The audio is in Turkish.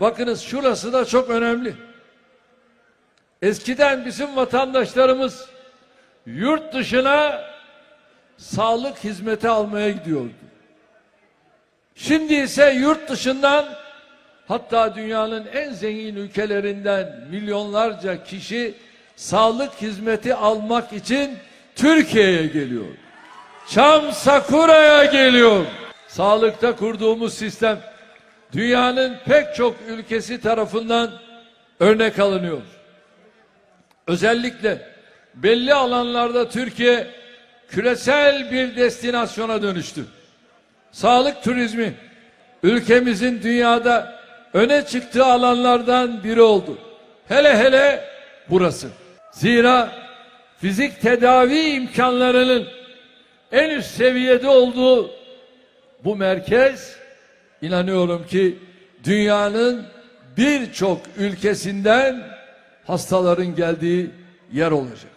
Bakınız şurası da çok önemli. Eskiden bizim vatandaşlarımız yurt dışına sağlık hizmeti almaya gidiyordu. Şimdi ise yurt dışından hatta dünyanın en zengin ülkelerinden milyonlarca kişi sağlık hizmeti almak için Türkiye'ye geliyor. Çam Sakura'ya geliyor. Sağlıkta kurduğumuz sistem dünyanın pek çok ülkesi tarafından örnek alınıyor. Özellikle belli alanlarda Türkiye küresel bir destinasyona dönüştü. Sağlık turizmi ülkemizin dünyada öne çıktığı alanlardan biri oldu. Hele hele burası. Zira fizik tedavi imkanlarının en üst seviyede olduğu bu merkez inanıyorum ki dünyanın birçok ülkesinden hastaların geldiği yer olacak.